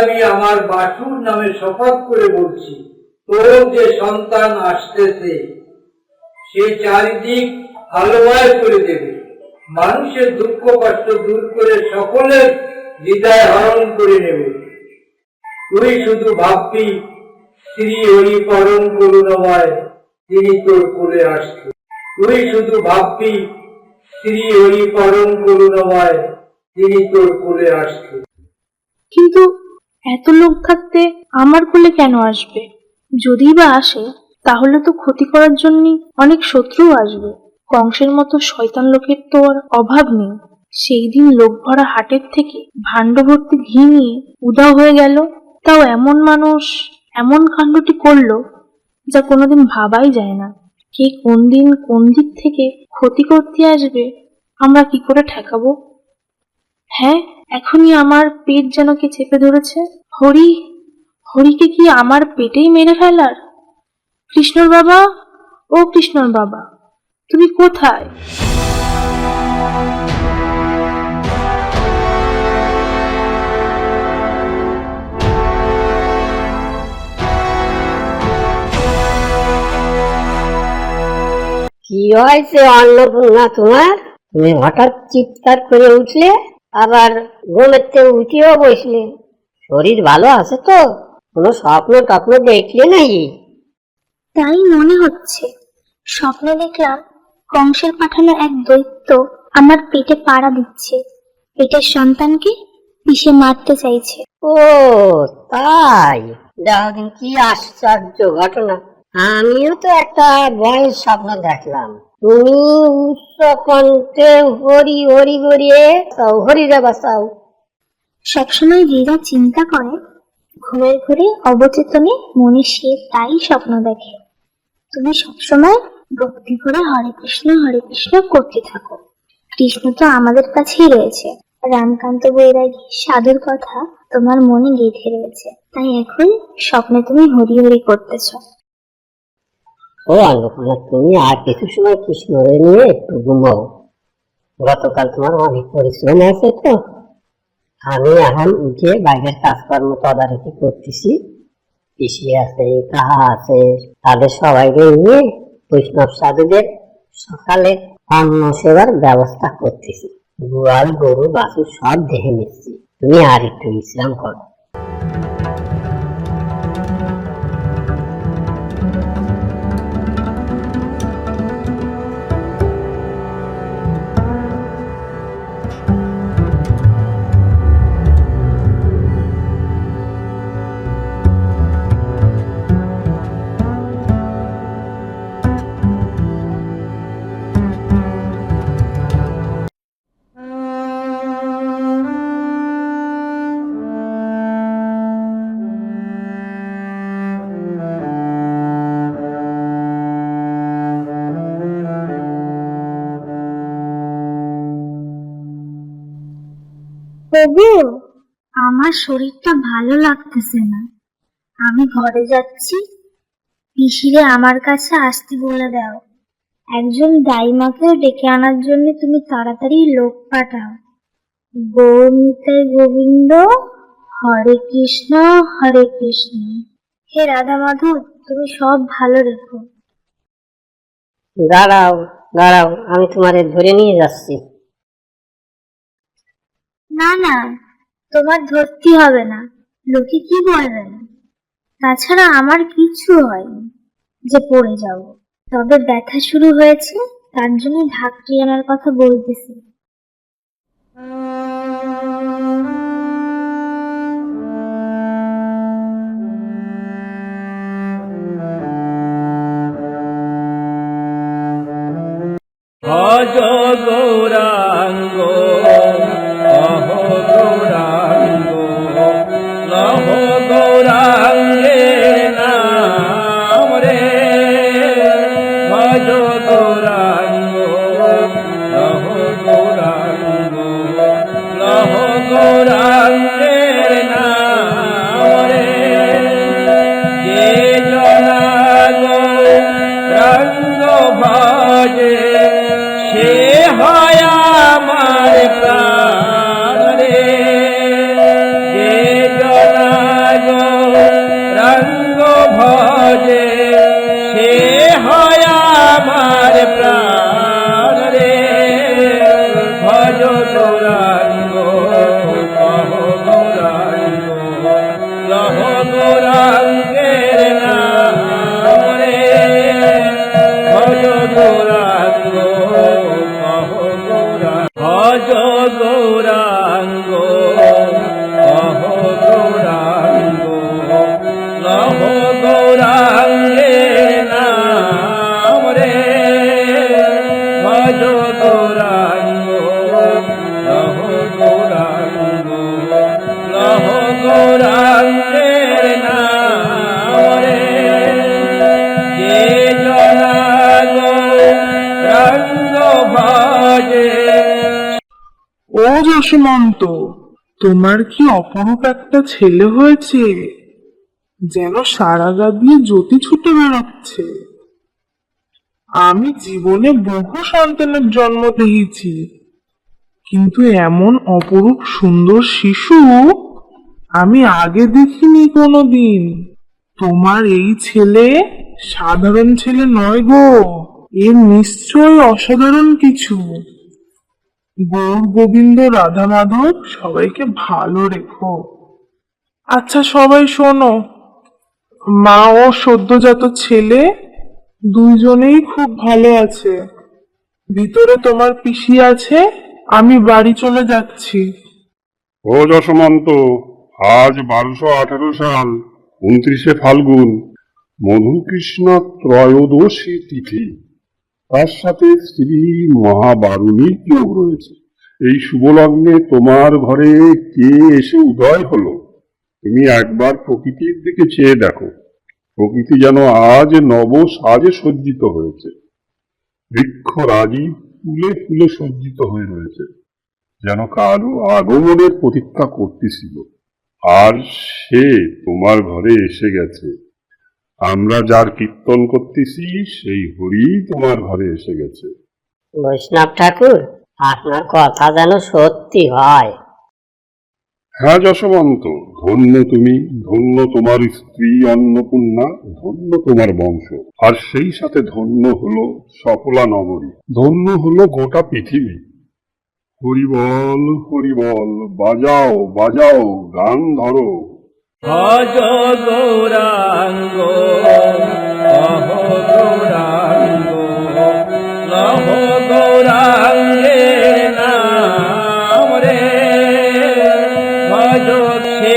আমি আমার বাসুর নামে শপথ করে বলছি, তোর যে সন্তান আসতেছে, সে চারিদিক আলোময় করে দেবে। মানুষের দুঃখ কষ্ট দূর করে সকলের হৃদয় হরণ করে নেবে। তুই শুধু ভাববি, শ্রী হরি পরম করুণাময় তিনি তোর কোলে আসছে। তুই শুধু ভাববি, শ্রী হরি পরম করুণাময় তিনি তোর কোলে আসছে কিন্তু এত লোক থাকতে আমার কোলে কেন আসবে? যদি বা আসে, তাহলে তো ক্ষতি করার জন্য অনেক শত্রুও আসবে। কংসের মতো শয়তান লোকের তো আর অভাব নেই। সেই দিন লোক ভরা হাটের থেকে ভাণ্ড ভর্তি ঘি নিয়ে উধাও হয়ে গেল। তাও এমন মানুষ, এমন কাণ্ডটি করল, যা কোনোদিন ভাবাই যায় না। কে কোন দিন কোন দিক থেকে ক্ষতি করতে আসবে, আমরা কি করে ঠেকাবো? হ্যাঁ এখনই আমার পেট যেন কে চেপে ধরেছে? হরি, হরিকে কি আমার পেটেই মেরে ফেলার? কৃষ্ণর বাবা? ও কৃষ্ণর বাবা, তুমি কোথায়? কি হয়েছে অন্নপূর্ণা তোমার? তুমি হঠাৎ চিৎকার করে উঠলে? আবার ঘুমের থেকে উঠিও বসলে শরীর ভালো আছে তো? কোনো স্বপ্ন টপ্ন দেখলে নাকি? তাই মনে হচ্ছে। স্বপ্নে দেখলাম কংসের পাঠানো এক দৈত্য আমার পেটে পাড়া দিচ্ছে। পেটের সন্তানকে পিষে মারতে চাইছে। ও তাই? দেখো কি আশ্চর্য ঘটনা। আমিও তো একটা ভয়ের স্বপ্ন দেখলাম। তুমি উচ্চ কণ্ঠে হরি হরি তাও হরিরে সবসময় যা চিন্তা করে, ঘুমের ঘুরে অবচেতনে মনে সে তাই স্বপ্ন দেখে। তুমি সবসময় ভক্তি করে হরে কৃষ্ণ হরে কৃষ্ণ করতে থাকো। কৃষ্ণ তো আমাদের কাছেই রয়েছে। রামকান্ত বৈরাগী সাধুর কথা তোমার মনে গেঁথে রয়েছে। তাই এখন স্বপ্নে তুমি হরি হরি করতেছো। ও তুমি আর কিছু সময় নিয়ে একটু ঘুমাও। গতকাল তোমার অনেক পরিশ্রম আছে তো। আমি এখন উঠে বাইরের কাজকর্ম তদারকি করতেছি। পিসি আছে, কাহা আছে, তাদের সবাইকে নিয়ে বৈষ্ণব সাধুদের সকালে অন্ন সেবার ব্যবস্থা করতেছি। গোয়াল, গরু, বাছুর সব দেখে নিচ্ছি। তুমি আর একটু বিশ্রাম করো। প্রভু আমার শরীরটা ভালো লাগতেছে না। আমি ঘরে যাচ্ছি। পিসিরে আমার কাছে আসতে বলে দাও। একজন দাইমাকেও ডেকে আনার জন্য তুমি তাড়াতাড়ি লোক পাঠাও। গৌমিতায় গোবিন্দ হরে কৃষ্ণ হরে কৃষ্ণ। হে রাধা মাধব তুমি সব ভালো রেখো। দাঁড়াও দাঁড়াও আমি তোমারে ধরে নিয়ে যাচ্ছি। না না, তোমার ধরতে হবে না। লোকে কি বলবে? না তাছাড়া আমার কিছু হয়নি যে পড়ে যাব। তবে ব্যথা শুরু হয়েছে, তার জন্য ঢাকটি আনার কথা বলতেছি। ভজ গৌরাঙ্গ ও যশমন্ত, তোমার কি অপরূপ একটা ছেলে হয়েছে, যেন সারা গা দিয়ে জ্যোতি ছুটে বেরোচ্ছে আমি জীবনে বহু সন্তানের জন্ম দিয়েছি কিন্তু এমন অপরূপ সুন্দর শিশু আমি আগে দেখিনি কোনোদিন। তোমার এই ছেলে সাধারণ ছেলে নয় গো। এর নিশ্চয় অসাধারণ কিছু। গৌর গোবিন্দ রাধা মাধব সবাইকে ভালো রেখো। আচ্ছা সবাই শোনো। মা ও সদ্যজাত ছেলে দুইজনেই খুব ভালো আছে। ভিতরে তোমার পিসি আছে, আমি বাড়ি চলে যাচ্ছি। ও যশমন্ত, আজ বারোশো আঠারো সাল, উনত্রিশে ফাল্গুন। মধুকৃষ্ণ ত্রয়োদশী তিথি। তার সাথে শ্রী মহাবারুণীর যোগ রয়েছে। এই শুভলগ্নে তোমার ঘরে কে এসে উদয় হলো? তুমি একবার প্রকৃতির দিকে চেয়ে দেখো। প্রকৃতি যেন আজ নব সাজে সজ্জিত হয়েছে। বৃক্ষরাজি ফুলে ফুলে সজ্জিত হয়ে রয়েছে। যেন কারও আগমনের প্রতীক্ষা করতেছিল। আর সে তোমার ঘরে এসে গেছে। আমরা যার কীর্তন করতেছি সেই হরি তোমার ঘরে এসে গেছে। বৈষ্ণব ঠাকুর আপনার কথা যেন সত্যি হয়। হ্যাঁ যশবন্ত ধন্য তুমি ধন্য তোমার স্ত্রী অন্নপূর্ণা ধন্য তোমার বংশ। আর সেই সাথে ধন্য হলো সফলা নগরী ধন্য হলো গোটা পৃথিবী। হরিবল হরিবল বাজাও বাজাও গান ধরো। ভজ গৌরাঙ্গ অহ গৌরাঙ্গ লহ গৌরাঙ্গে নাম রে। ভজ সে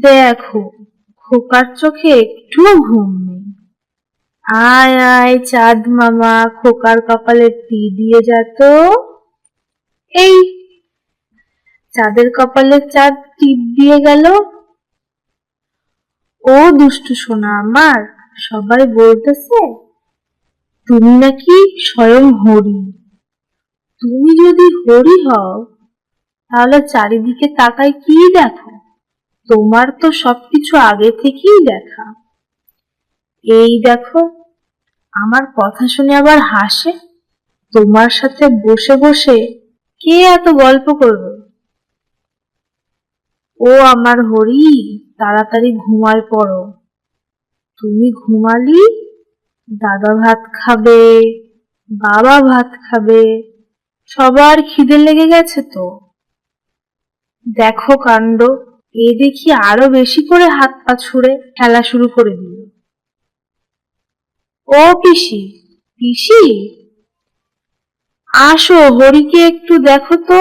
দেখো, খোকার চোখে একটুও ঘুম নেই। আয় আয়, চাঁদ মামা, খোকার কপালে টি দিয়ে যেত এই, চাঁদের কপালে চাঁদ টিপ দিয়ে গেল। ও দুষ্টু সোনা আমার, সবাই বলতেছে, তুমি নাকি স্বয়ং হরি। তুমি যদি হরি হও, তাহলে চারিদিকে তাকায় কি দেখো? তোমার তো সবকিছু আগে থেকেই দেখা। এই দেখো, আমার কথা শুনে আবার হাসে। তোমার সাথে বসে বসে কে এত গল্প করবে? ও আমার হরি, তাড়াতাড়ি ঘুমায় পড়ো। তুমি ঘুমালি, দাদা ভাত খাবে, বাবা ভাত খাবে, সবার খিদে লেগে গেছে তো। দেখো কাণ্ড। এ দেখি আরও বেশি করে হাত পা ছুড়ে খেলা শুরু করে দিল ও পিসি পিসি আসো হরিকে একটু দেখো তো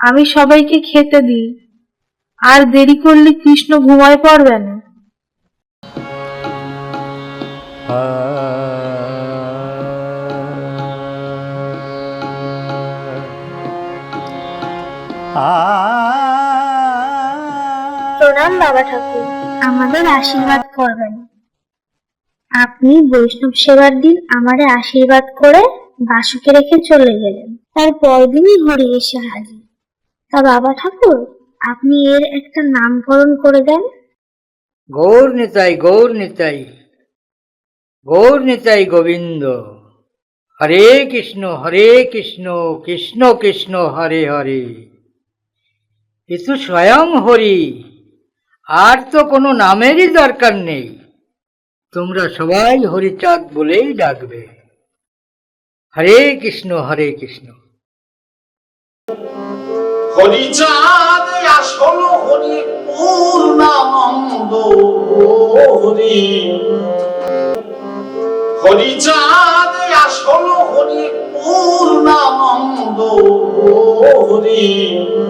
আমি সবাইকে খেতে দিই আর দেরি করলে কৃষ্ণ ঘুমায় পড়বে না প্রণাম, বাবা ঠাকুর। আমাদের আশীর্বাদ করবেন। আপনি বৈষ্ণব সেবার দিন আমারে আশীর্বাদ করে বাসুকে রেখে চলে গেলেন। তার পরদিনই হরি এসে হাজির। তা বাবা ঠাকুর, আপনি এর একটা নামকরণ করে দেন। গৌর নিতাই গৌর নিতাই। গৌর নিতাই গোবিন্দ। হরে কৃষ্ণ হরে কৃষ্ণ কৃষ্ণ কৃষ্ণ, হরে হরে। তো স্বয়ং হরি। আর তো কোনো নামেরই দরকার নেই। তোমরা সবাই হরিচাঁদ বলেই ডাকবে। হরে কৃষ্ণ হরে কৃষ্ণ। হরিচাঁদ, আসল হরি পূর্ণানন্দ হরি। হরিচাঁদ, আসল হরি পূর্ণানন্দ হরি।